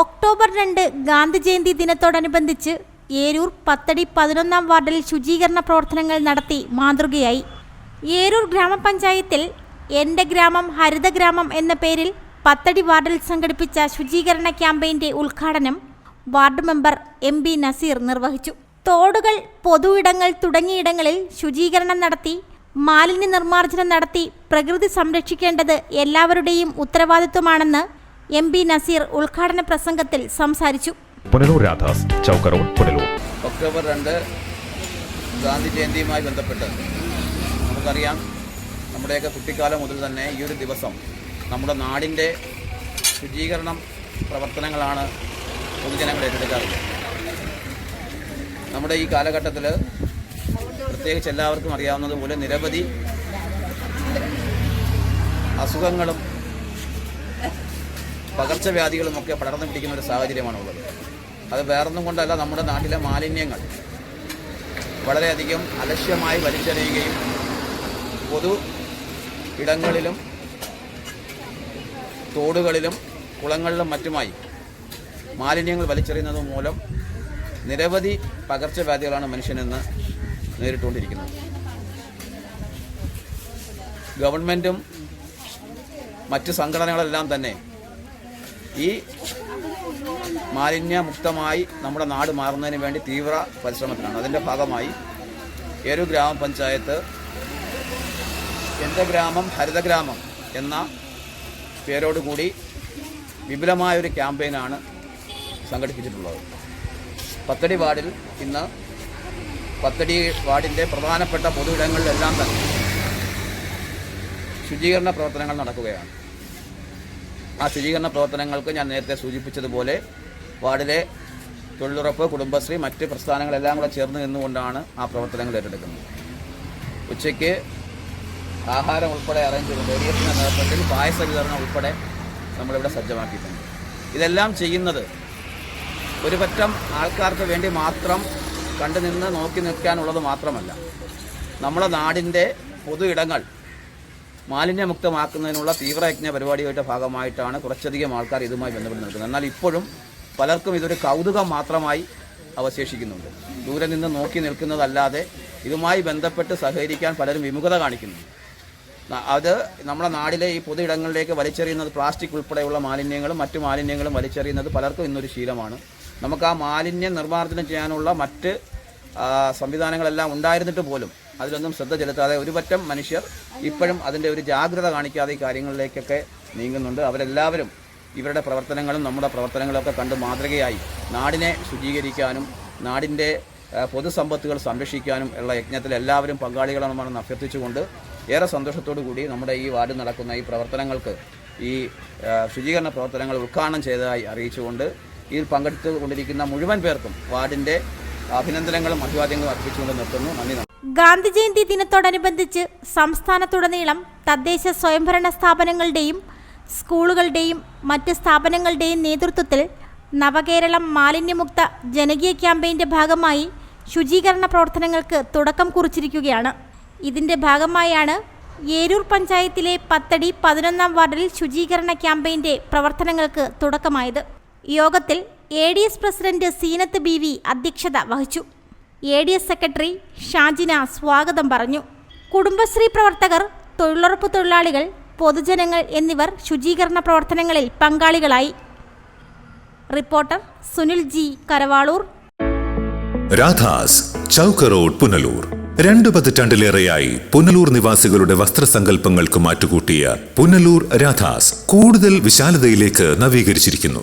October രണ്ട് ഗാന്ധി ജയന്തി ദിനത്തോടനുബന്ധിച്ച് ഏരൂർ പത്തടി പതിനൊന്നാം വാർഡിൽ ശുചീകരണ പ്രവർത്തനങ്ങൾ നടത്തി മാതൃകയായി. ഏരൂർ ഗ്രാമപഞ്ചായത്തിൽ എന്റെ ഗ്രാമം ഹരിത ഗ്രാമം എന്ന പേരിൽ പത്തടി വാർഡിൽ സംഘടിപ്പിച്ച ശുചീകരണ ക്യാമ്പയിന്റെ ഉദ്ഘാടനം ward member M B Nazeer നിർവഹിച്ചു. തോടുകൾ പൊതുവിടങ്ങൾ തുടങ്ങിയിടങ്ങളിൽ ശുചീകരണം നടത്തി മാലിന്യ നിർമ്മാർജനം നടത്തി പ്രകൃതി സംരക്ഷിക്കേണ്ടത് എല്ലാവരുടെയും ഉത്തരവാദിത്വമാണെന്ന് എം ബി നസീർ ഉദ്ഘാടന പ്രസംഗത്തിൽ സംസാരിച്ചു. പുനലൂർ രാധാസ് ചൗക്ക് പുനലൂർ. ഒക്ടോബർ രണ്ട് ഗാന്ധി ജയന്തിയുമായി ബന്ധപ്പെട്ട് നമുക്കറിയാം നമ്മുടെയൊക്കെ കുട്ടിക്കാലം മുതൽ തന്നെ ഈ ഒരു ദിവസം നമ്മുടെ നാടിന്റെ ശുചീകരണം പ്രവർത്തനങ്ങളാണ് പൊതുജനങ്ങൾ ഏറ്റെടുക്കാറ് നമ്മുടെ ഈ കാലഘട്ടത്തിൽ പ്രത്യേകിച്ച് എല്ലാവർക്കും അറിയാവുന്നതുപോലെ നിരവധി അസുഖങ്ങളും പകർച്ചവ്യാധികളുമൊക്കെ പടർന്നു പിടിക്കുന്ന ഒരു സാഹചര്യമാണുള്ളത്. അത് വേറൊന്നും കൊണ്ടല്ല നമ്മുടെ നാട്ടിലെ മാലിന്യങ്ങൾ വളരെയധികം അലക്ഷ്യമായി വലിച്ചെറിയുകയും പൊതു ഇടങ്ങളിലും തോടുകളിലും കുളങ്ങളിലും മറ്റുമായി മാലിന്യങ്ങൾ വലിച്ചെറിയുന്നത് മൂലം നിരവധി പകർച്ചവ്യാധികളാണ് മനുഷ്യനെന്ന് നേരിട്ടുകൊണ്ടിരിക്കുന്നത്. ഗവൺമെന്റും മറ്റ് സംഘടനകളെല്ലാം തന്നെ ഈ മാലിന്യമുക്തമായി നമ്മുടെ നാട് മാറുന്നതിന് വേണ്ടി തീവ്ര പരിശ്രമത്തിലാണ്. അതിന്റെ ഭാഗമായി ഏരു ഗ്രാമപഞ്ചായത്ത് എന്റെ ഗ്രാമം ഹരിതഗ്രാമം എന്ന പേരോടുകൂടി വിപുലമായൊരു ക്യാമ്പയിനാണ് സംഘടിപ്പിച്ചിട്ടുള്ളത്. പത്തടി വാർഡിൽ ഇന്ന് പത്തടി വാർഡിന്റെ പ്രധാനപ്പെട്ട പൊതു ഇടങ്ങളിലെല്ലാം തന്നെ ശുചീകരണ പ്രവർത്തനങ്ങൾ നടക്കുകയാണ്. ആ ശുചീകരണ പ്രവർത്തനങ്ങൾക്ക് ഞാൻ നേരത്തെ സൂചിപ്പിച്ചതുപോലെ വാർഡിലെ തൊഴിലുറപ്പ് കുടുംബശ്രീ മറ്റ് പ്രസ്ഥാനങ്ങളെല്ലാം കൂടെ ചേർന്ന് നിന്നുകൊണ്ടാണ് ആ പ്രവർത്തനങ്ങൾ ഏറ്റെടുക്കുന്നത്. ഉച്ചയ്ക്ക് ആഹാരം ഉൾപ്പെടെ അറേഞ്ച് ചെയ്ത് റേഡിയസിന്റെ നേതൃത്വത്തിൽ പായസ വിതരണം ഉൾപ്പെടെ നമ്മളിവിടെ സജ്ജമാക്കിയിട്ടുണ്ട്. ഇതെല്ലാം ചെയ്യുന്നത് ഒരു പറ്റം ആൾക്കാർക്ക് വേണ്ടി മാത്രം കണ്ടു നിന്ന് നോക്കി നിൽക്കാനുള്ളത് മാത്രമല്ല. നമ്മുടെ നാടിന്റെ പൊതു ഇടങ്ങൾ മാലിന്യമുക്തമാക്കുന്നതിനുള്ള തീവ്രയജ്ഞ പരിപാടിയുടെ ഭാഗമായിട്ടാണ് കുറച്ചധികം ആൾക്കാർ ഇതുമായി ബന്ധപ്പെട്ട് നിൽക്കുന്നത്. എന്നാൽ ഇപ്പോഴും പലർക്കും ഇതൊരു കൗതുകം മാത്രമായി അവശേഷിക്കുന്നുണ്ട്. ദൂരെ നിന്ന് നോക്കി നിൽക്കുന്നതല്ലാതെ ഇതുമായി ബന്ധപ്പെട്ട് സഹകരിക്കാൻ പലരും വിമുഖത കാണിക്കുന്നു. അത് നമ്മുടെ നാടിലെ ഈ പൊതു ഇടങ്ങളിലേക്ക് വലിച്ചെറിയുന്നത് പ്ലാസ്റ്റിക് ഉൾപ്പെടെയുള്ള മാലിന്യങ്ങളും മറ്റു മാലിന്യങ്ങളും വലിച്ചെറിയുന്നത് പലർക്കും ഇന്നൊരു ശീലമാണ്. നമുക്ക് ആ മാലിന്യം നിർമ്മാർജനം ചെയ്യാനുള്ള മറ്റ് സംവിധാനങ്ങളെല്ലാം ഉണ്ടായിരുന്നിട്ട് പോലും അതിലൊന്നും ശ്രദ്ധ ചെലുത്താതെ ഒരു പറ്റം മനുഷ്യർ ഇപ്പോഴും അതിന്റെ ഒരു ജാഗ്രത കാണിക്കാതെ ഈ കാര്യങ്ങളിലേക്കൊക്കെ നീങ്ങുന്നുണ്ട്. അവരെല്ലാവരും ഇവരുടെ പ്രവർത്തനങ്ങളും നമ്മുടെ പ്രവർത്തനങ്ങളൊക്കെ കണ്ട് മാതൃകയായി നാടിനെ ശുചീകരിക്കാനും നാടിന്റെ പൊതുസമ്പത്തുകൾ സംരക്ഷിക്കാനും ഉള്ള യജ്ഞത്തിൽ എല്ലാവരും പങ്കാളികളാണെന്ന് അഭ്യർത്ഥിച്ചുകൊണ്ട് ഏറെ സന്തോഷത്തോടു കൂടി നമ്മുടെ ഈ വാർഡിൽ നടക്കുന്ന ഈ പ്രവർത്തനങ്ങൾക്ക് ഈ ശുചീകരണ പ്രവർത്തനങ്ങൾ ഉദ്ഘാടനം ചെയ്തതായി അറിയിച്ചുകൊണ്ട് ഇതിൽ പങ്കെടുത്തു കൊണ്ടിരിക്കുന്ന മുഴുവൻ പേർക്കും വാർഡിന്റെ അഭിനന്ദനങ്ങളും അഭിവാദ്യങ്ങളും അർപ്പിച്ചുകൊണ്ട് നിർത്തുന്നു. നന്ദി നമസ്കാരം. ഗാന്ധി ജയന്തി ദിനത്തോടനുബന്ധിച്ച് സംസ്ഥാനത്തുടനീളം തദ്ദേശ സ്വയംഭരണ സ്ഥാപനങ്ങളുടെയും സ്കൂളുകളുടെയും മറ്റ് സ്ഥാപനങ്ങളുടെയും നേതൃത്വത്തിൽ നവകേരളം മാലിന്യമുക്ത ജനകീയ ക്യാമ്പയിന്റെ ഭാഗമായി ശുചീകരണ പ്രവർത്തനങ്ങൾക്ക് തുടക്കം കുറിച്ചിരിക്കുകയാണ് ഇതിന്റെ ഭാഗമായാണ് ഏരൂർ പഞ്ചായത്തിലെ പത്തടി പതിനൊന്നാം വാർഡിൽ ശുചീകരണ ക്യാമ്പയിന്റെ പ്രവർത്തനങ്ങൾക്ക് തുടക്കമായത് യോഗത്തിൽ A D S president Seenath B V അധ്യക്ഷത വഹിച്ചു A D S secretary Shajina സ്വാഗതം പറഞ്ഞു. കുടുംബശ്രീ പ്രവർത്തകർ തൊഴിലുറപ്പ് തൊഴിലാളികൾ പൊതുജനങ്ങൾ എന്നിവർ ശുചീകരണ പ്രവർത്തനങ്ങളിൽ പങ്കാളികളായി. Reporter Sunil G Karavalur. Radha's chowk road Punalur. രണ്ടു പതിറ്റാണ്ടിലേറെയായി പുനലൂർ നിവാസികളുടെ വസ്ത്രസങ്കല്പങ്ങൾക്ക് മാറ്റുകൂട്ടിയ പുനലൂർ രാധാസ് കൂടുതൽ വിശാലതയിലേക്ക് നവീകരിച്ചിരിക്കുന്നു.